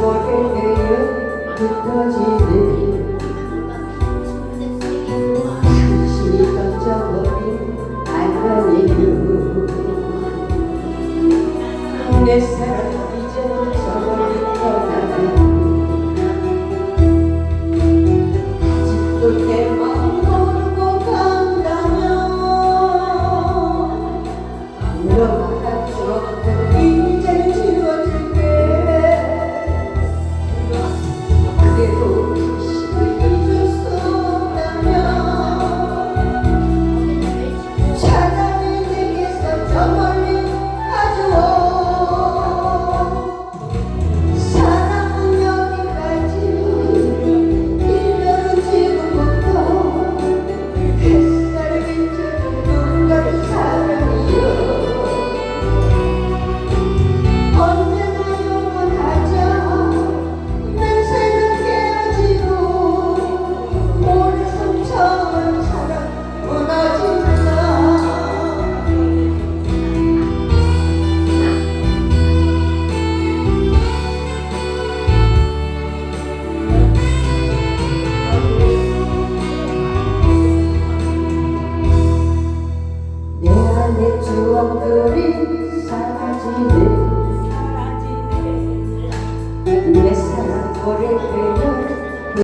머리는 흩어지는 추억들이 사라지네. 내 사랑 고래되어